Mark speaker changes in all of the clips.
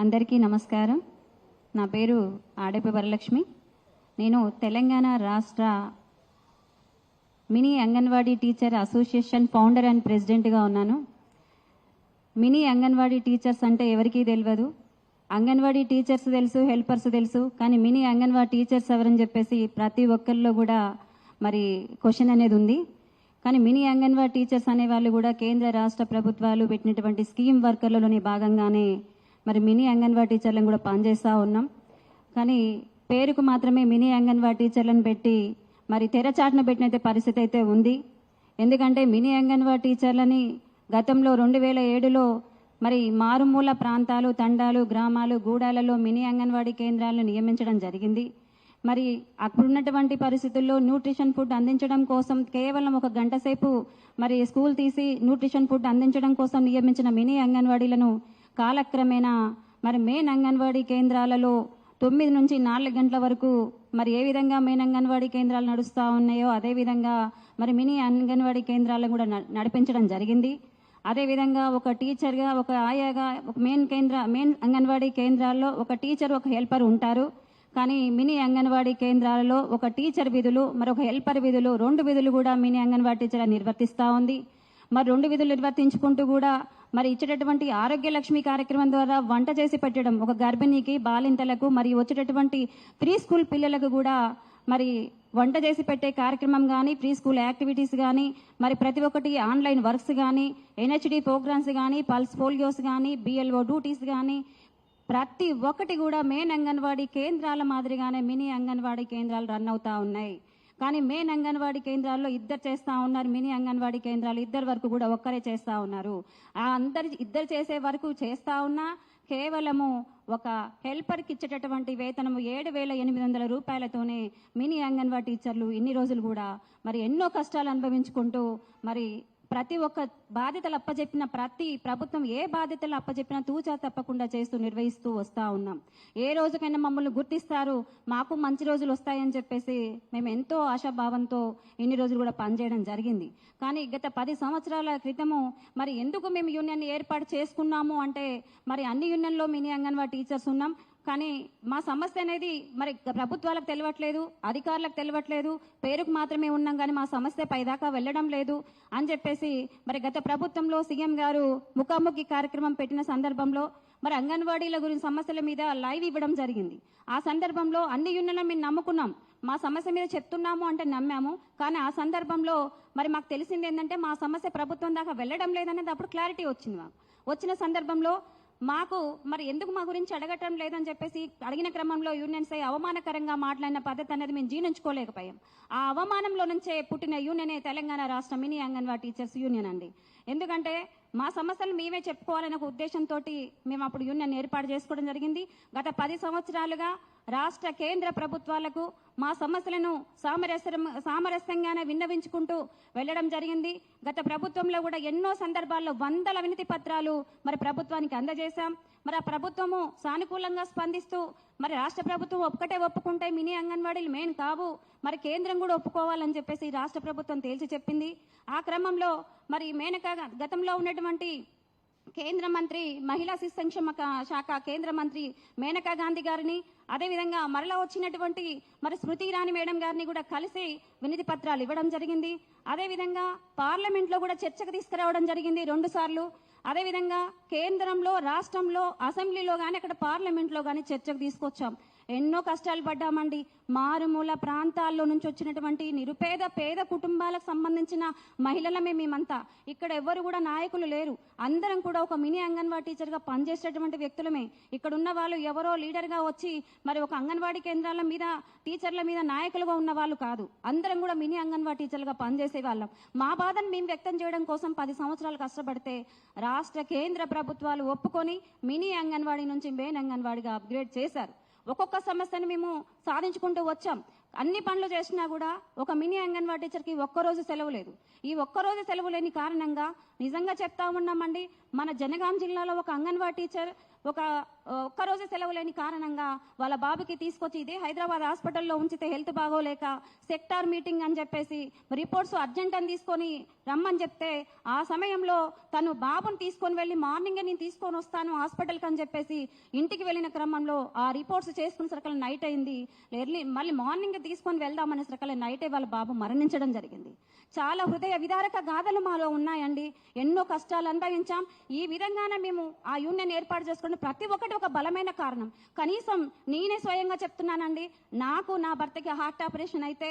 Speaker 1: అందరికీ నమస్కారం. నా పేరు ఆడపి వరలక్ష్మి. నేను తెలంగాణ రాష్ట్ర mini anganwadi teacher association founder and ప్రెసిడెంట్గా ఉన్నాను. మినీ అంగన్వాడీ టీచర్స్ అంటే ఎవరికీ తెలియదు. అంగన్వాడీ టీచర్స్ తెలుసు హెల్పర్స్ తెలుసు కానీ మినీ అంగన్వాడీ టీచర్స్ ఎవరని చెప్పేసి ప్రతి ఒక్కరిలో కూడా మరి క్వశ్చన్ అనేది ఉంది. కానీ మినీ అంగన్వాడీ టీచర్స్ అనే వాళ్ళు కూడా కేంద్ర రాష్ట్ర ప్రభుత్వాలు పెట్టినటువంటి స్కీమ్ వర్కర్లలోని భాగంగానే మరి మినీ అంగన్వాడీ టీచర్లను కూడా పనిచేస్తూ ఉన్నాం. కానీ పేరుకు మాత్రమే మినీ అంగన్వాడీ టీచర్లను పెట్టి మరి తెరచాటున పెట్టినైతే పరిస్థితి అయితే ఉంది. ఎందుకంటే మినీ అంగన్వాడీ టీచర్లని గతంలో రెండు వేల ఏడులో మరి మారుమూల ప్రాంతాలు తండాలు గ్రామాలు గూడాలలో మినీ అంగన్వాడీ కేంద్రాలను నియమించడం జరిగింది. మరి అప్పుడున్నటువంటి పరిస్థితుల్లో న్యూట్రిషన్ ఫుడ్ అందించడం కోసం కేవలం ఒక గంట సేపు మరి స్కూల్ తీసి న్యూట్రిషన్ ఫుడ్ అందించడం కోసం నియమించిన మినీ అంగన్వాడీలను కాలక్రమేణా మరి మెయిన్ అంగన్వాడీ కేంద్రాలలో తొమ్మిది నుంచి నాలుగు గంటల వరకు మరి ఏ విధంగా మెయిన్ అంగన్వాడీ కేంద్రాలు నడుస్తూ ఉన్నాయో అదేవిధంగా మరి మినీ అంగన్వాడీ కేంద్రాలను కూడా న- నడిపించడం జరిగింది. అదేవిధంగా ఒక టీచర్గా ఒక ఆయాగా ఒక మెయిన్ కేంద్ర మెయిన్ అంగన్వాడీ కేంద్రాల్లో ఒక టీచర్ ఒక హెల్పర్ ఉంటారు. కానీ మినీ అంగన్వాడీ కేంద్రాలలో ఒక టీచర్ విధులు మరొక హెల్పర్ విధులు రెండు విధులు కూడా మినీ అంగన్వాడీ టీచర్ నిర్వర్తిస్తూ ఉంది. మరి రెండు విధులు నిర్వర్తించుకుంటూ కూడా మరి ఇచ్చేటటువంటి ఆరోగ్య లక్ష్మి కార్యక్రమం ద్వారా వంట చేసి పెట్టడం ఒక గర్భిణీకి బాలింతలకు మరి వచ్చేటటువంటి ప్రీ స్కూల్ పిల్లలకు కూడా మరి వంట చేసి పెట్టే కార్యక్రమం కానీ ప్రీ స్కూల్ యాక్టివిటీస్ కానీ మరి ప్రతి ఒక్కటి ఆన్లైన్ వర్క్స్ కానీ ఎన్హెచ్డి ప్రోగ్రామ్స్ కానీ పల్స్ పోలియోస్ కానీ బిఎల్ఓ డ్యూటీస్ కానీ ప్రతి ఒక్కటి కూడా మెయిన్ అంగన్వాడీ కేంద్రాల మాదిరిగానే మినీ అంగన్వాడీ కేంద్రాలు రన్ అవుతా ఉన్నాయి. కానీ మెయిన్ అంగన్వాడీ కేంద్రాల్లో ఇద్దరు చేస్తా ఉన్నారు మినీ అంగన్వాడీ కేంద్రాలు ఇద్దరు వరకు కూడా ఒక్కరే చేస్తా ఉన్నారు. ఆ అందరి ఇద్దరు చేసే వరకు చేస్తా ఉన్నా కేవలము ఒక హెల్పర్కి ఇచ్చేటటువంటి వేతనము ఏడు వేల ఎనిమిది వందల రూపాయలతోనే మినీ అంగన్వాడీ టీచర్లు ఇన్ని రోజులు కూడా మరి ఎన్నో కష్టాలు అనుభవించుకుంటూ మరి ప్రతి ఒక్క బాధ్యతలు అప్పచెప్పిన ప్రతి ప్రభుత్వం ఏ బాధ్యతలు అప్పచెప్పినా తూచా తప్పకుండా చేస్తూ నిర్వహిస్తూ వస్తా ఉన్నాం. ఏ రోజుకైనా మమ్మల్ని గుర్తిస్తారు మాకు మంచి రోజులు వస్తాయని చెప్పేసి మేము ఎంతో ఆశాభావంతో ఇన్ని రోజులు కూడా పనిచేయడం జరిగింది. కానీ గత పది సంవత్సరాల క్రితము మరి ఎందుకు మేము యూనియన్ ఏర్పాటు చేసుకున్నాము అంటే మరి అన్ని యూనియన్లో మినీ అంగన్వాడీ టీచర్స్ ఉన్నాం కానీ మా సమస్య అనేది మరి ప్రభుత్వాలకు తెలియట్లేదు అధికారులకు తెలియట్లేదు పేరుకు మాత్రమే ఉన్నాం కానీ మా సమస్య పైదాకా వెళ్ళడం లేదు అని చెప్పేసి మరి గత ప్రభుత్వంలో సీఎం గారు ముఖాముఖి కార్యక్రమం పెట్టిన సందర్భంలో మరి అంగన్వాడీల గురించి సమస్యల మీద లైవ్ ఇవ్వడం జరిగింది. ఆ సందర్భంలో అన్ని యూనియన్లను మేము నమ్ముకున్నాం. మా సమస్య మీద చెప్తున్నాము అంటే నమ్మాము. కానీ ఆ సందర్భంలో మరి మాకు తెలిసింది ఏంటంటే మా సమస్య ప్రభుత్వం దాకా వెళ్ళడం లేదనేది అప్పుడు క్లారిటీ వచ్చింది మాకు. వచ్చిన సందర్భంలో మాకు మరి ఎందుకు మా గురించి అడగటం లేదని చెప్పేసి అడిగిన క్రమంలో యూనియన్స్ అయి అవమానకరంగా మాట్లాడిన పద్ధతి అనేది మేము జీర్ణించుకోలేకపోయాం. ఆ అవమానంలో నుంచే పుట్టిన యూనియనే తెలంగాణ రాష్ట్ర మినీ అంగన్వాడీ టీచర్స్ యూనియన్ అండి. ఎందుకంటే మా సమస్యలు మేమే చెప్పుకోవాలనే ఒక ఉద్దేశంతో మేము అప్పుడు యూనియన్ ఏర్పాటు చేసుకోవడం జరిగింది. గత పది సంవత్సరాలుగా రాష్ట్ర కేంద్ర ప్రభుత్వాలకు మా సమస్యలను సామరస్యం సామరస్యంగానే విన్నవించుకుంటూ వెళ్ళడం జరిగింది. గత ప్రభుత్వంలో కూడా ఎన్నో సందర్భాల్లో వందల వినతి పత్రాలు మరి ప్రభుత్వానికి అందజేశాం. మరి ఆ ప్రభుత్వము సానుకూలంగా స్పందిస్తూ మరి రాష్ట్ర ప్రభుత్వం ఒక్కటే ఒప్పుకుంటే మినీ అంగన్వాడీలు మెయిన్ కావు. మరి కేంద్రం కూడా ఒప్పుకోవాలని చెప్పేసి రాష్ట్ర ప్రభుత్వం తేల్చి చెప్పింది. ఆ క్రమంలో మరి మేనక గతంలో ఉన్నటువంటి కేంద్ర మంత్రి మహిళా శిశు సంక్షేమ శాఖ కేంద్ర మంత్రి మేనకా గాంధీ గారిని అదేవిధంగా మరలా వచ్చినటువంటి మరి స్మృతి ఇరానీ మేడం గారిని కూడా కలిసి వినతి పత్రాలు ఇవ్వడం జరిగింది. అదేవిధంగా పార్లమెంట్లో కూడా చర్చకు తీసుకురావడం జరిగింది రెండు సార్లు. అదేవిధంగా కేంద్రంలో రాష్ట్రంలో అసెంబ్లీలో కానీ అక్కడ పార్లమెంట్లో కానీ చర్చకు తీసుకొచ్చాం. ఎన్నో కష్టాలు పడ్డామండి. మారుమూల ప్రాంతాల్లో నుంచి వచ్చినటువంటి నిరుపేద పేద కుటుంబాలకు సంబంధించిన మహిళలమే మేమంతా. ఇక్కడ ఎవ్వరు కూడా నాయకులు లేరు. అందరం కూడా ఒక మినీ అంగన్వాడీ టీచర్గా పనిచేసేటువంటి వ్యక్తులమే. ఇక్కడ ఉన్న వాళ్ళు ఎవరో లీడర్గా వచ్చి మరి ఒక అంగన్వాడీ కేంద్రాల మీద టీచర్ల మీద నాయకులుగా ఉన్న వాళ్ళు కాదు. అందరం కూడా మినీ అంగన్వాడీ టీచర్లుగా పనిచేసే వాళ్ళం. మా బాధను మేము వ్యక్తం చేయడం కోసం పది సంవత్సరాలు కష్టపడితే రాష్ట్ర కేంద్ర ప్రభుత్వాలు ఒప్పుకొని మినీ అంగన్వాడీ నుంచి మెయిన్ అంగన్వాడీగా అప్గ్రేడ్ చేశారు. ఒక్కొక్క సమస్యను మేము సాధించుకుంటూ వచ్చాం. అన్ని పనులు చేసినా కూడా ఒక మినీ అంగన్వాడీ టీచర్కి ఒక్కరోజు సెలవు లేదు. ఈ ఒక్కరోజు సెలవు లేని కారణంగా నిజంగా చెప్తా ఉన్నామండి మన జనగాం జిల్లాలో ఒక అంగన్వాడీ టీచర్ ఒక ఒక్కరోజు సెలవు లేని కారణంగా వాళ్ళ బాబుకి తీసుకొచ్చి ఇదే హైదరాబాద్ హాస్పిటల్లో ఉంచితే హెల్త్ బాగోలేక సెక్టార్ మీటింగ్ అని చెప్పేసి రిపోర్ట్స్ అర్జెంట్ అని తీసుకొని రమ్మని చెప్తే ఆ సమయంలో తను బాబుని తీసుకొని వెళ్ళి మార్నింగే నేను తీసుకొని వస్తాను హాస్పిటల్కి అని చెప్పేసి ఇంటికి వెళ్ళిన క్రమంలో ఆ రిపోర్ట్స్ చేసుకున్న సరికల నైట్ అయింది. ఎర్లీ మళ్ళీ మార్నింగ్ తీసుకొని వెళ్దామనే సరికల నైటే వాళ్ళ బాబు మరణించడం జరిగింది. చాలా హృదయ విదారక గాథలు మాలో ఉన్నాయండి. ఎన్నో కష్టాలు అనుభవించాం. ఈ విధంగానే మేము ఆ యూనియన్ ఏర్పాటు చేసుకున్న ప్రతి ఒక్కటి ఒక బలమైన కారణం. కనీసం నేనే స్వయంగా చెప్తున్నానండి. నాకు నా భర్తకి హార్ట్ ఆపరేషన్ అయితే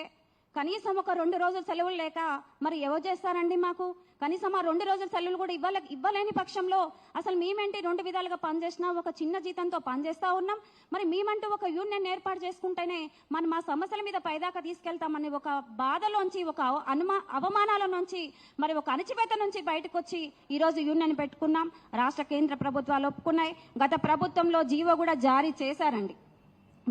Speaker 1: కనీసం ఒక రెండు రోజులు సెలవులు లేక మరి ఎవరు చేస్తారండి మాకు? కనీసం ఆ రెండు రోజుల సెలవులు కూడా ఇవ్వలే ఇవ్వలేని పక్షంలో అసలు మేమేంటి రెండు విధాలుగా పనిచేసినా ఒక చిన్న జీతంతో పనిచేస్తా ఉన్నాం. మరి మేమంటూ ఒక యూనియన్ ఏర్పాటు చేసుకుంటేనే మనం మా సమస్యల మీద పైదాకా తీసుకెళ్తామని ఒక బాధలోంచి ఒక అనుమా అవమానాల నుంచి మరి ఒక అణచివేత నుంచి బయటకు వచ్చి ఈరోజు యూనియన్ పెట్టుకున్నాం. రాష్ట్ర కేంద్ర ప్రభుత్వాలు ఒప్పుకున్నాయి. గత ప్రభుత్వంలో జీవో కూడా జారీ చేశారండి.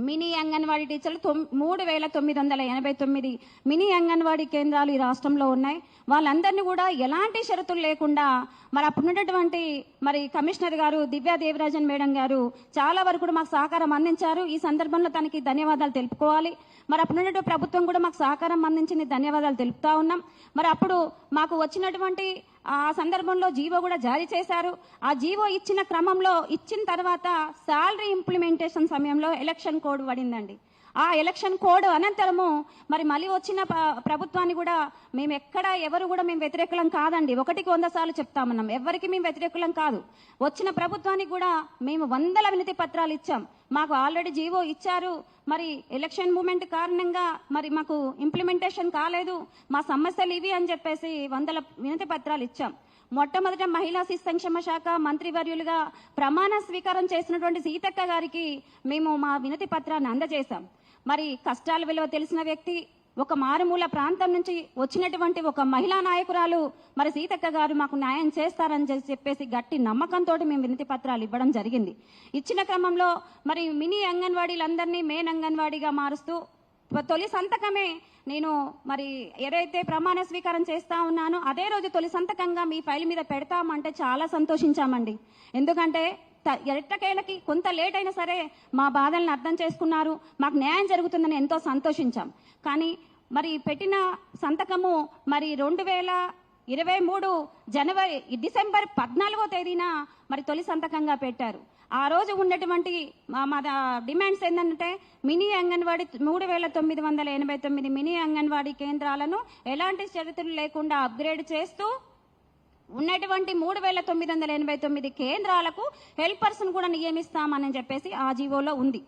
Speaker 1: మినీ అంగన్వాడీ టీచర్లు తొమ్ మూడు వేల తొమ్మిది వందల ఎనభై తొమ్మిది మినీ అంగన్వాడీ కేంద్రాలు ఈ రాష్ట్రంలో ఉన్నాయి. వాళ్ళందరినీ కూడా ఎలాంటి షరతులు లేకుండా మరి అప్పుడున్నటువంటి మరి కమిషనర్ గారు దివ్యా దేవరాజన్ మేడం గారు చాలా వరకు కూడా మాకు సహకారం అందించారు. ఈ సందర్భంలో తనకి ధన్యవాదాలు తెలుపుకోవాలి. మరి అప్పుడున్నటువంటి ప్రభుత్వం కూడా మాకు సహకారం అందించింది ధన్యవాదాలు తెలుపుతా ఉన్నాం. మరి అప్పుడు మాకు వచ్చినటువంటి ఆ సందర్భంలో జీవో కూడా జారీ చేశారు. ఆ జీవో ఇచ్చిన క్రమంలో ఇచ్చిన తర్వాత శాలరీ ఇంప్లిమెంటేషన్ సమయంలో ఎలక్షన్ కోడ్ పడిందండి. ఆ ఎలక్షన్ కోడ్ అనంతరము మరి మళ్ళీ వచ్చిన ప్రభుత్వాన్ని కూడా మేము ఎక్కడ ఎవరు కూడా మేము వ్యతిరేకులం కాదండి. ఒకటికి వంద సార్లు చెప్తామన్నాం. ఎవరికి మేము వ్యతిరేకులం కాదు. వచ్చిన ప్రభుత్వానికి కూడా మేము వందల వినతి పత్రాలు ఇచ్చాం. మాకు ఆల్రెడీ జీవో ఇచ్చారు. మరి ఎలక్షన్ మూమెంట్ కారణంగా మరి మాకు ఇంప్లిమెంటేషన్ కాలేదు. మా సమస్యలు ఇవి అని చెప్పేసి వందల వినతి పత్రాలు ఇచ్చాం. మొట్టమొదట మహిళా శిశు సంక్షేమ శాఖ మంత్రివర్యులుగా ప్రమాణ స్వీకారం చేసినటువంటి సీతక్క గారికి మేము మా వినతి పత్రాన్ని అందజేశాం. మరి కష్టాల విలువ తెలిసిన వ్యక్తి ఒక మారుమూల ప్రాంతం నుంచి వచ్చినటువంటి ఒక మహిళా నాయకురాలు మరి సీతక్క గారు మాకు న్యాయం చేస్తారని చెప్పి- చెప్పేసి గట్టి నమ్మకంతో మేము వినతి పత్రాలు ఇవ్వడం జరిగింది. ఇచ్చిన క్రమంలో మరి మినీ అంగన్వాడీలందరినీ మెయిన్ అంగన్వాడీగా మారుస్తూ తొలి సంతకమే నేను మరి ఏదైతే ప్రమాణ స్వీకారం చేస్తా ఉన్నానో అదే రోజు తొలి సంతకంగా మీ ఫైల్ మీద పెడతామంటే చాలా సంతోషించామండి. ఎందుకంటే ఎట్టకేళ్ళకి కొంత లేట్ అయినా సరే మా బాధల్ని అర్థం చేసుకున్నారు. మాకు న్యాయం జరుగుతుందని ఎంతో సంతోషించాం. కానీ మరి పెట్టిన సంతకము మరి రెండు వేల ఇరవై మూడు జనవరి డిసెంబర్ పద్నాలుగో తేదీన మరి తొలి సంతకంగా పెట్టారు. ఆ రోజు ఉన్నటువంటి మా మా డిమాండ్స్ ఏంటంటే మినీ అంగన్వాడీ మూడు వేల తొమ్మిది వందల ఎనభై తొమ్మిది మినీ అంగన్వాడీ కేంద్రాలను ఎలాంటి షరతులు లేకుండా అప్గ్రేడ్ చేస్తూ ఉన్నటువంటి మూడు వేల తొమ్మిది వందల ఎనభై తొమ్మిది కేంద్రాలకు హెల్పర్స్ను కూడా నియమిస్తామని చెప్పేసి ఆ జీవోలో ఉంది.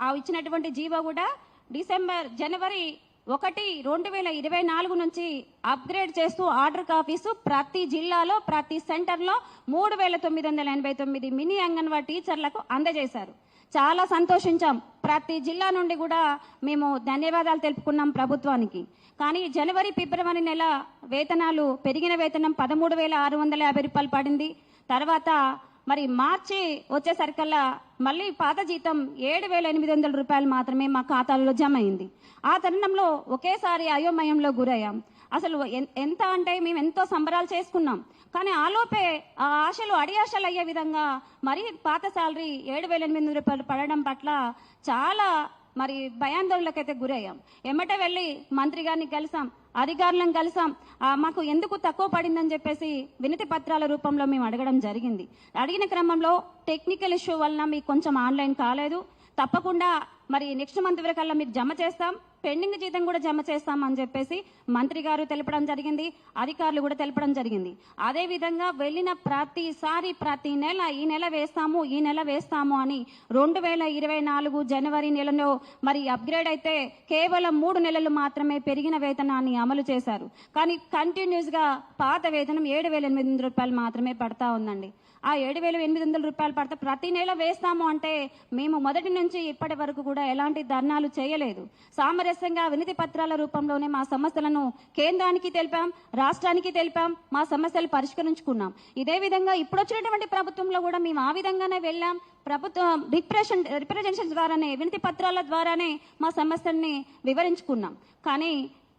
Speaker 1: ఆ ఇచ్చినటువంటి జీవో కూడా డిసెంబర్ జనవరి ఒకటి రెండు వేల ఇరవై నాలుగు నుంచి అప్గ్రేడ్ చేస్తూ ఆర్డర్ కాపీసు ప్రతి జిల్లాలో ప్రతి సెంటర్లో మూడు వేల తొమ్మిది వందల ఎనభై తొమ్మిది మినీ అంగన్వాడీ టీచర్లకు అందజేశారు. చాలా సంతోషించాం. ప్రతి జిల్లా నుండి కూడా మేము ధన్యవాదాలు తెలుపుకున్నాం ప్రభుత్వానికి. కానీ జనవరి ఫిబ్రవరి నెల వేతనాలు పెరిగిన వేతనం పదమూడు వేల ఆరు వందల యాభై రూపాయలు పడింది. తర్వాత మరి మార్చి వచ్చేసరికల్లా మళ్ళీ పాత జీతం ఏడు వేల ఎనిమిది వందల రూపాయలు మాత్రమే మా ఖాతాలో జమ అయింది ఆ తరుణంలో ఒకేసారి అయోమయంలో గురయ్యాం. అసలు ఎన్- ఎంత అంటే మేము ఎంతో సంబరాలు చేసుకున్నాం. కానీ ఆలోపే ఆ ఆశలు అడి ఆశలు అయ్యే విధంగా మరి పాత శాలరీ ఏడు వేల ఎనిమిది వందల రూపాయలు పడడం పట్ల చాలా మరి భయాందోళనకైతే గురయ్యాం. ఎమ్మట వెళ్ళి మంత్రి గారిని కలిసాం అధికారులను కలిసాం. మాకు ఎందుకు తక్కువ పడిందని చెప్పేసి వినతి పత్రాల రూపంలో మేము అడగడం జరిగింది. అడిగిన క్రమంలో టెక్నికల్ ఇష్యూ వలన మీకు కొంచెం ఆన్లైన్ కాలేదు. తప్పకుండా మరి నెక్స్ట్ మంత్ వరకల్లా మీకు జమ చేస్తాం. పెండింగ్ జీతం కూడా జమ చేస్తామని చెప్పేసి మంత్రి గారు తెలపడం జరిగింది అధికారులు కూడా తెలపడం జరిగింది. అదే విధంగా వెళ్ళిన ప్రతిసారి ప్రతి నెల ఈ నెల వేస్తాము ఈ నెల వేస్తాము అని రెండు వేల ఇరవై నాలుగు జనవరి నెలలో మరి అప్గ్రేడ్ అయితే కేవలం మూడు నెలలు మాత్రమే పెరిగిన వేతనాన్ని అమలు చేశారు. కానీ కంటిన్యూస్గా పాత వేతనం ఏడు వేల ఎనిమిది వందల రూపాయలు మాత్రమే పడతా ఉందండి. ఆ ఏడు వేల ఎనిమిది వందల రూపాయలు పడితే ప్రతి నెల వేస్తాము అంటే మేము మొదటి నుంచి ఇప్పటి వరకు కూడా ఎలాంటి ధర్నాలు చేయలేదు. సామరస్యంగా వినతి పత్రాల రూపంలోనే మా సమస్యలను కేంద్రానికి తెలిపాం రాష్ట్రానికి తెలిపాం మా సమస్యలు పరిష్కరించుకున్నాం. ఇదే విధంగా ఇప్పుడు వచ్చినటువంటి ప్రభుత్వంలో కూడా మేము ఆ విధంగానే వెళ్ళాం. ప్రభుత్వం రిప్రెషన్ రిప్రజెంటేషన్ ద్వారానే వినతి పత్రాల ద్వారానే మా సమస్యల్ని వివరించుకున్నాం. కానీ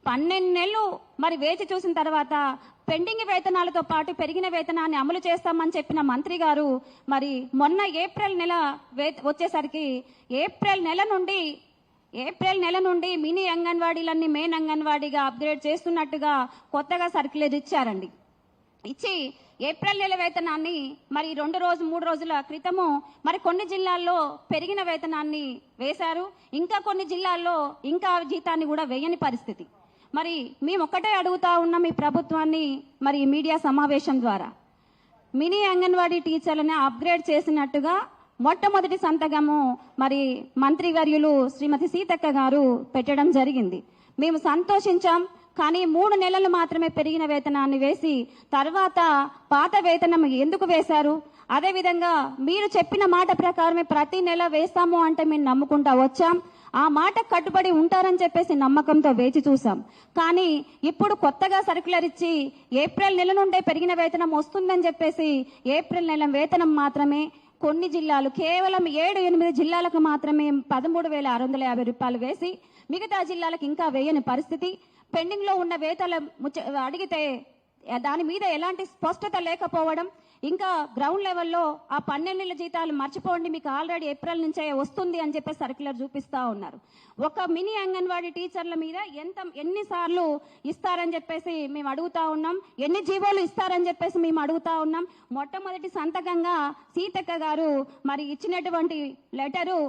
Speaker 1: పన్నెండు నెలలు మరి వేచి చూసిన తర్వాత పెండింగ్ వేతనాలతో పాటు పెరిగిన వేతనాన్ని అమలు చేస్తామని చెప్పిన మంత్రి గారు మరి మొన్న ఏప్రిల్ నెల వే- వచ్చేసరికి ఏప్రిల్ నెల నుండి ఏప్రిల్ నెల నుండి మినీ అంగన్వాడీలన్నీ మెయిన్ అంగన్వాడీగా అప్గ్రేడ్ చేస్తున్నట్టుగా కొత్తగా సర్క్యులర్ ఇచ్చారండి. ఇచ్చి ఏప్రిల్ నెల వేతనాన్ని మరి రెండు రోజు మూడు రోజుల క్రితము మరి కొన్ని జిల్లాల్లో పెరిగిన వేతనాన్ని వేశారు. ఇంకా కొన్ని జిల్లాల్లో ఇంకా జీతాన్ని కూడా వేయని పరిస్థితి. మరి మేము ఒక్కటే అడుగుతా ఉన్నాం ఈ ప్రభుత్వాన్ని మరి మీడియా సమావేశం ద్వారా. మినీ అంగన్వాడీ టీచర్లని అప్గ్రేడ్ చేసినట్టుగా మొట్టమొదటి సంతకము మరి మంత్రివర్యులు శ్రీమతి సీతక్క గారు పెట్టడం జరిగింది. మేము సంతోషించాం కానీ మూడు నెలలు మాత్రమే పెరిగిన వేతనాన్ని వేసి తర్వాత పాత వేతనం ఎందుకు వేశారు? అదేవిధంగా మీరు చెప్పిన మాట ప్రకారమే ప్రతి నెల వేస్తాము అంటే మేము నమ్ముకుంటా వచ్చాం. ఆ మాట కట్టుబడి ఉంటారని చెప్పేసి నమ్మకంతో వేచి చూసాం కానీ ఇప్పుడు కొత్తగా సర్కులర్ ఇచ్చి ఏప్రిల్ నెల నుండే పెరిగిన వేతనం వస్తుందని చెప్పేసి ఏప్రిల్ నెల వేతనం మాత్రమే కొన్ని జిల్లాలు కేవలం ఏడు ఎనిమిది జిల్లాలకు మాత్రమే పదమూడు వేల ఆరు వందల యాభై రూపాయలు వేసి మిగతా జిల్లాలకు ఇంకా వేయని పరిస్థితి. పెండింగ్లో ఉన్న వేతల ముచ్చ- అడిగితే దాని మీద ఎలాంటి స్పష్టత లేకపోవడం ఇంకా గ్రౌండ్ లెవెల్లో ఆ పన్నెండు నెలల జీతాలు మర్చిపోండి మీకు ఆల్రెడీ ఏప్రిల్ నుంచే వస్తుంది అని చెప్పి సర్క్యులర్ చూపిస్తా ఉన్నారు. ఒక మినీ అంగన్వాడీ టీచర్ల మీద ఎంత ఎన్నిసార్లు ఇస్తారని చెప్పేసి మేము అడుగుతా ఉన్నాం ఎన్ని జీవోలు ఇస్తారని చెప్పేసి మేము అడుగుతా ఉన్నాం. మొట్టమొదటి సంతకంగా సీతక్క గారు మరి ఇచ్చినటువంటి లెటరు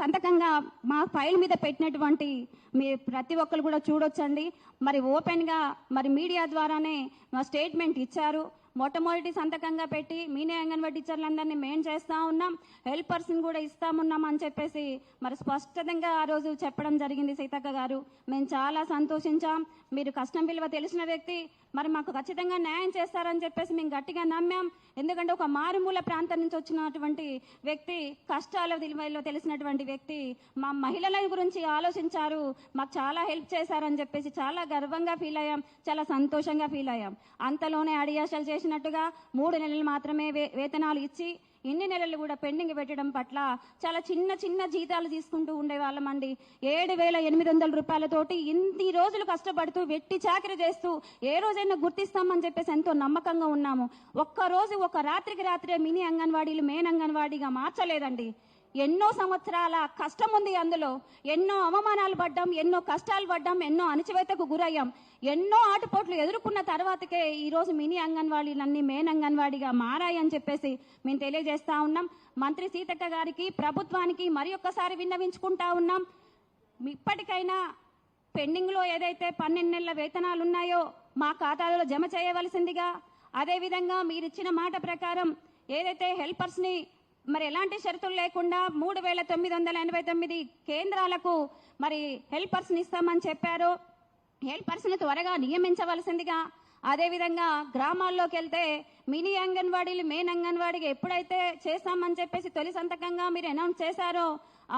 Speaker 1: సంతకంగా మా ఫైల్ మీద పెట్టినటువంటి మీ ప్రతి ఒక్కరు కూడా చూడొచ్చండి. మరి ఓపెన్గా మరి మీడియా ద్వారానే మా స్టేట్మెంట్ ఇచ్చారు. మొట్టమొదటి సంతకంగా పెట్టి మీనే అంగన్వాడీ టీచర్లందరినీ మేం చేస్తా ఉన్నాం. హెల్పర్స్ని కూడా ఇస్తామున్నాం అని చెప్పేసి మరి స్పష్టంగా ఆ రోజు చెప్పడం జరిగింది సీతక్క గారు. మేము చాలా సంతోషించాం. మీరు కష్టం విలువ తెలిసిన వ్యక్తి మరి మాకు ఖచ్చితంగా న్యాయం చేస్తారని చెప్పేసి మేము గట్టిగా నమ్మాం. ఎందుకంటే ఒక మారుమూల ప్రాంతం నుంచి వచ్చినటువంటి వ్యక్తి కష్టాల విలువలో తెలిసినటువంటి వ్యక్తి మా మహిళల గురించి ఆలోచించారు. మాకు చాలా హెల్ప్ చేశారని చెప్పేసి చాలా గర్వంగా ఫీల్ అయ్యాం. చాలా సంతోషంగా ఫీల్ అయ్యాం. అంతలోనే అడియాసలు చేసినట్టుగా మూడు నెలలు మాత్రమే వే- వేతనాలు ఇచ్చి ఇన్ని నెలలు కూడా పెండింగ్ పెట్టడం పట్ల చాలా చిన్న చిన్న జీతాలు తీసుకుంటూ ఉండేవాళ్ళమండి ఏడు వేల ఎనిమిది వందల రూపాయలతోటి ఇన్ని రోజులు కష్టపడుతూ వెట్టి చాకరీ చేస్తూ ఏ రోజైనా గుర్తిస్తామని చెప్పేసి ఎంతో నమ్మకంగా ఉన్నాము. ఒక్క రోజు ఒక రాత్రికి రాత్రే మినీ అంగన్వాడీలు మెయిన్ అంగన్వాడీగా మార్చలేదండి. ఎన్నో సంవత్సరాల కష్టం ఉంది అందులో. ఎన్నో అవమానాలు పడ్డాం ఎన్నో కష్టాలు పడ్డాం ఎన్నో అణచివేతకు గురయ్యాం. ఎన్నో ఆటుపోట్లు ఎదుర్కొన్న తర్వాతకే ఈరోజు మినీ అంగన్వాడీలన్నీ మెయిన్ అంగన్వాడీగా మారాయని చెప్పేసి మేము తెలియజేస్తా ఉన్నాం. మంత్రి సీతక్క గారికి ప్రభుత్వానికి మరి ఒక్కసారి విన్నవించుకుంటా ఉన్నాం. ఇప్పటికైనా పెండింగ్లో ఏదైతే పన్నెండు నెలల వేతనాలు ఉన్నాయో మా ఖాతాలలో జమ చేయవలసిందిగా అదేవిధంగా మీరు ఇచ్చిన మాట ప్రకారం ఏదైతే హెల్పర్స్ని మరి ఎలాంటి షరతులు లేకుండా మూడు వేల తొమ్మిది వందల ఎనభై తొమ్మిది కేంద్రాలకు మరి హెల్పర్స్ని ఇస్తామని చెప్పారు. హెల్పర్స్ని త్వరగా నియమించవలసిందిగా అదేవిధంగా గ్రామాల్లోకి వెళ్తే మినీ అంగన్వాడీలు మెయిన్ అంగన్వాడీకి ఎప్పుడైతే చేస్తామని చెప్పేసి తొలి సంతకంగా మీరు అనౌన్స్ చేశారో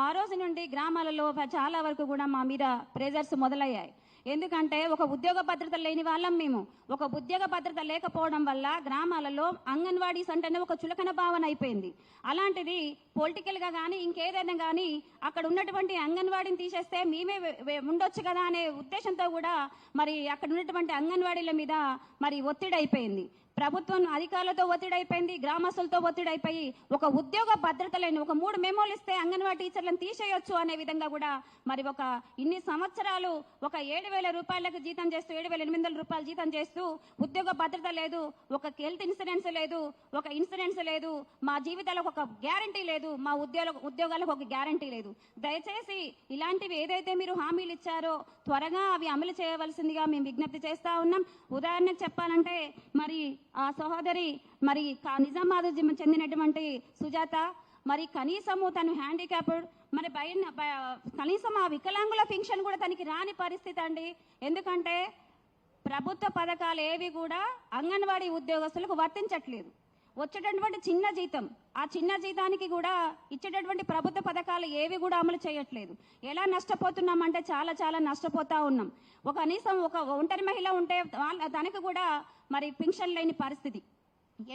Speaker 1: ఆ రోజు నుండి గ్రామాలలో చాలా వరకు కూడా మా మీద ప్రెజర్స్ మొదలయ్యాయి. ఎందుకంటే ఒక ఉద్యోగ భద్రత లేని వాళ్ళం మేము. ఒక ఉద్యోగ భద్రత లేకపోవడం వల్ల గ్రామాలలో అంగన్వాడీస్ అంటేనే ఒక చులకన భావన అయిపోయింది. అలాంటిది పొలిటికల్గా కానీ ఇంకేదైనా కానీ అక్కడ ఉన్నటువంటి అంగన్వాడీని తీసేస్తే మేమే ఉండొచ్చు కదా అనే ఉద్దేశంతో కూడా మరి అక్కడ ఉన్నటువంటి అంగన్వాడీల మీద మరి ఒత్తిడి అయిపోయింది ప్రభుత్వం అధికారులతో ఒత్తిడి అయిపోయింది గ్రామస్తులతో ఒత్తిడి అయిపోయి ఒక ఉద్యోగ భద్రత లేని ఒక మూడు మెమోలు ఇస్తే అంగన్వాడీ టీచర్లను తీసేయొచ్చు అనే విధంగా కూడా మరి ఒక ఇన్ని సంవత్సరాలు ఒక ఏడు వేల రూపాయలకు జీతం చేస్తూ ఏడు వేల ఎనిమిది వందల రూపాయలు జీతం చేస్తూ ఉద్యోగ భద్రత లేదు ఒక హెల్త్ ఇన్సూరెన్స్ లేదు ఒక ఇన్సూరెన్స్ లేదు మా జీవితాలకు ఒక గ్యారంటీ లేదు. మా ఉద్యోగ ఉద్యోగాలకు ఒక గ్యారంటీ లేదు. దయచేసి ఇలాంటివి ఏదైతే మీరు హామీలు ఇచ్చారో త్వరగా అవి అమలు చేయవలసిందిగా మేము విజ్ఞప్తి చేస్తా ఉన్నాం. ఉదాహరణకు చెప్పాలంటే మరి ఆ సహోదరి మరి కా- నిజామాబాద్ చెందినటువంటి సుజాత మరి కనీసము తను హ్యాండిక్యాప్డ్ మరి బయన్న కనీసం ఆ వికలాంగుల ఫింక్షన్ కూడా తనకి రాని పరిస్థితి అండి. ఎందుకంటే ప్రభుత్వ పథకాలు ఏవి కూడా అంగన్వాడీ ఉద్యోగస్తులకు వర్తించట్లేదు.
Speaker 2: వచ్చేటటువంటి చిన్న జీతం. ఆ చిన్న జీతానికి కూడా ఇచ్చేటటువంటి ప్రభుత్వ పథకాలు ఏవి కూడా అమలు చేయట్లేదు. ఎలా నష్టపోతున్నామంటే చాలా చాలా నష్టపోతా ఉన్నాం. ఒక కనీసం ఒక ఒంటరి మహిళ ఉంటే వాళ్ళ తనకు కూడా మరి పింఛన్ లేని పరిస్థితి.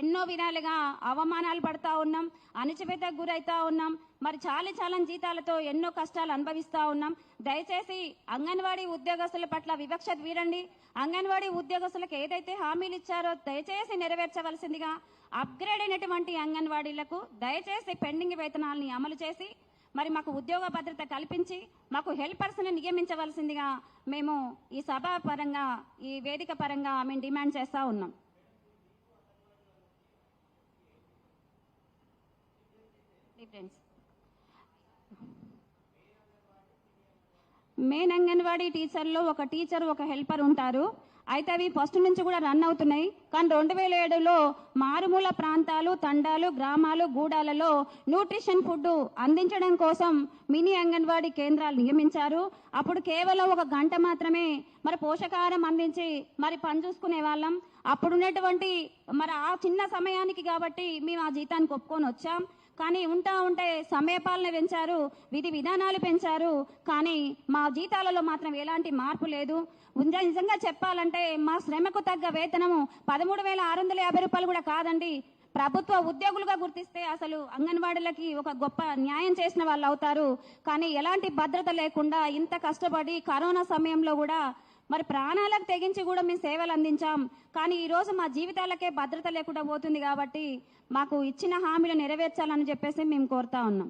Speaker 2: ఎన్నో విధాలుగా అవమానాలు పడతా ఉన్నాం అణచివేతకు గురవుతా ఉన్నాం మరి చాలి చాలని జీతాలతో ఎన్నో కష్టాలు అనుభవిస్తా ఉన్నాం. దయచేసి అంగన్వాడీ ఉద్యోగస్తుల పట్ల వివక్షత వీడండి. అంగన్వాడీ ఉద్యోగస్తులకు ఏదైతే హామీలు ఇచ్చారో దయచేసి నెరవేర్చవలసిందిగా అప్గ్రేడ్ అయినటువంటి అంగన్వాడీలకు దయచేసి పెండింగ్ వేతనాలని అమలు చేసి మరి మాకు ఉద్యోగ భద్రత కల్పించి మాకు హెల్పర్స్ని నియమించవలసిందిగా మేము ఈ సభా పరంగా ఈ వేదిక పరంగా మేము డిమాండ్ చేస్తా ఉన్నాం. ఫ్రెండ్స్ మెయిన్ అంగన్వాడీ టీచర్లో ఒక టీచర్ ఒక హెల్పర్ ఉంటారు. అయితే అవి ఫస్ట్ నుంచి కూడా రన్ అవుతున్నాయి. కానీ రెండు వేల ఏడులో మారుమూల ప్రాంతాలు తండాలు గ్రామాలు గూడాలలో న్యూట్రిషన్ ఫుడ్ అందించడం కోసం మినీ అంగన్వాడీ కేంద్రాలు నియమించారు. అప్పుడు కేవలం ఒక గంట మాత్రమే మరి పోషకాహారం అందించి మరి పని చూసుకునే వాళ్ళం. అప్పుడున్నటువంటి మరి ఆ చిన్న సమయానికి కాబట్టి మేము ఆ జీతానికి ఒప్పుకొని వచ్చాం. కానీ ఉంటా ఉంటే సమయపాలన పెంచారు విధి విధానాలు పెంచారు కానీ మా జీతాలలో మాత్రం ఎలాంటి మార్పు లేదు. ఉంజ- నిజంగా చెప్పాలంటే మా శ్రమకు తగ్గ వేతనము పదమూడు వేల ఆరు వందల యాభై రూపాయలు కూడా కాదండి. ప్రభుత్వ ఉద్యోగులుగా గుర్తిస్తే అసలు అంగన్వాడీలకి ఒక గొప్ప న్యాయం చేసిన వాళ్ళు అవుతారు. కానీ ఎలాంటి భద్రత లేకుండా ఇంత కష్టపడి కరోనా సమయంలో కూడా మరి ప్రాణాలకు తెగించి కూడా మేము సేవలు అందించాం. కానీ ఈరోజు మా జీవితాలకే భద్రత లేకుండా పోతుంది కాబట్టి మాకు ఇచ్చిన హామీలు నెరవేర్చాలని చెప్పేసి మేము కోరుతా ఉన్నాం.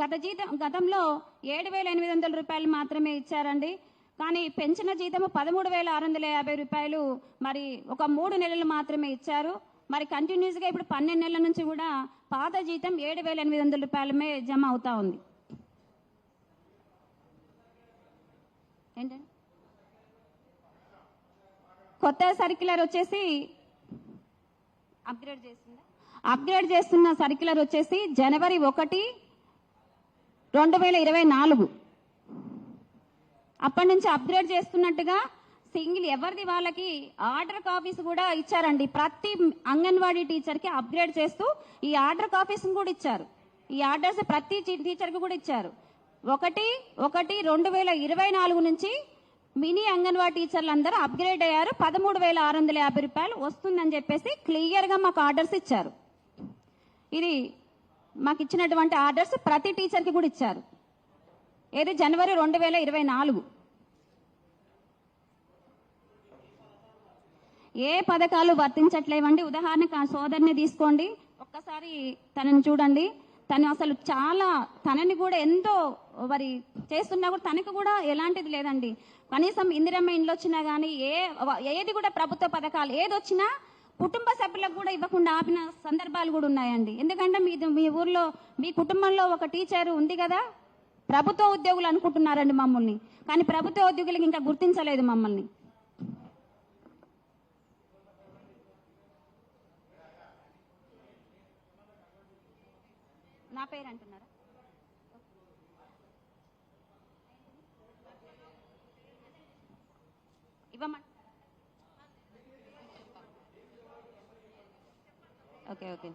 Speaker 2: గత జీతం గతంలో ఏడు వేల ఎనిమిది వందల రూపాయలు మాత్రమే ఇచ్చారండి. కానీ పెంచిన జీతము పదమూడు వేల ఆరు వందల యాభై రూపాయలు మరి ఒక మూడు నెలలు మాత్రమే ఇచ్చారు. మరి కంటిన్యూస్గా ఇప్పుడు పన్నెండు నెలల నుంచి కూడా పాత జీతం ఏడు వేల ఎనిమిది వందల రూపాయలమే జమ అవుతా ఉంది. ఏంటండి కొత్త సర్క్యులర్ వచ్చేసి అప్గ్రేడ్ చేస్తుందా అప్గ్రేడ్ చేస్తున్న సర్క్యులర్ వచ్చేసి జనవరి ఒకటి రెండు వేల ఇరవై నాలుగు. అప్పటి నుంచి అప్గ్రేడ్ చేస్తున్నట్టుగా సింగిల్ ఎవరిది వాళ్ళకి ఆర్డర్ కాపీస్ కూడా ఇచ్చారండి. ప్రతి అంగన్వాడీ టీచర్కి అప్గ్రేడ్ చేస్తూ ఈ ఆర్డర్ కాపీస్ కూడా ఇచ్చారు. ఈ ఆర్డర్స్ ప్రతి టీచర్కి కూడా ఇచ్చారు. ఒకటి ఒకటి రెండు వేల ఇరవై నాలుగు నుంచి మినీ అంగన్వాడీ టీచర్లు అందరూ అప్గ్రేడ్ అయ్యారు. పదమూడు వేల ఆరు వందల యాభై రూపాయలు వస్తుందని చెప్పేసి క్లియర్గా మాకు ఆర్డర్స్ ఇచ్చారు. ఇది మాకు ఇచ్చినటువంటి ఆర్డర్స్ ప్రతి టీచర్కి కూడా ఇచ్చారు. ఏది? జనవరి రెండు వేల ఇరవై నాలుగు. ఏ పథకాలు వర్తించట్లేవండి? ఉదాహరణకు ఆ సోదరిని తీసుకోండి. ఒక్కసారి తనని చూడండి. తను అసలు చాలా తనని కూడా ఎంతో మరి చేస్తున్నా కూడా తనకు కూడా ఎలాంటిది లేదండి. కనీసం ఇందిరమ్మ ఇండ్లు వచ్చినా కానీ ఏ ఏది కూడా ప్రభుత్వ పథకాలు ఏది వచ్చినా కుటుంబ సభ్యులకు కూడా ఇవ్వకుండా ఆపిన సందర్భాలు కూడా ఉన్నాయండి. ఎందుకంటే మీ మీ ఊర్లో మీ కుటుంబంలో ఒక టీచర్ ఉంది కదా ప్రభుత్వ ఉద్యోగులు అనుకుంటున్నారండి మమ్మల్ని. కానీ ప్రభుత్వ ఉద్యోగులకు ఇంకా గుర్తించలేదు మమ్మల్ని. నా పేరు అంటున్నారా ఇవ్వమంట ఓకే ఓకే.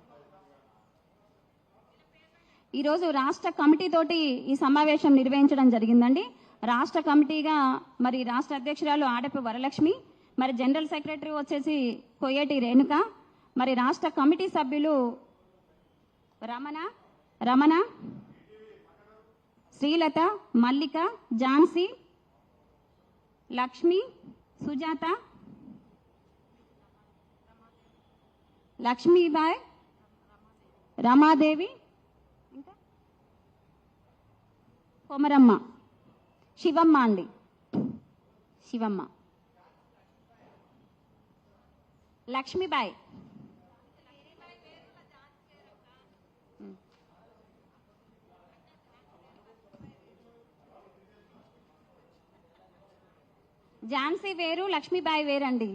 Speaker 2: ఈరోజు రాష్ట్ర కమిటీ తోటి ఈ సమావేశం నిర్వహించడం జరిగిందండి. రాష్ట్ర కమిటీగా మరి రాష్ట్ర అధ్యక్షురాలు ఆడపు వరలక్ష్మి మరి జనరల్ సెక్రటరీ వచ్చేసి కొయ్యేటి రేణుక మరి రాష్ట్ర కమిటీ సభ్యులు రమణ రమణ శ్రీలత మల్లిక ఝాన్సీ లక్ష్మి సుజాత లక్ష్మీబాయ్ రమాదేవి ఇంకా? కొమరమ్మ శివమ్మ అండి. శివమ్మ. లక్ష్మీబాయ్. ఝాన్సీ వేరు లక్ష్మీబాయి వేరండి.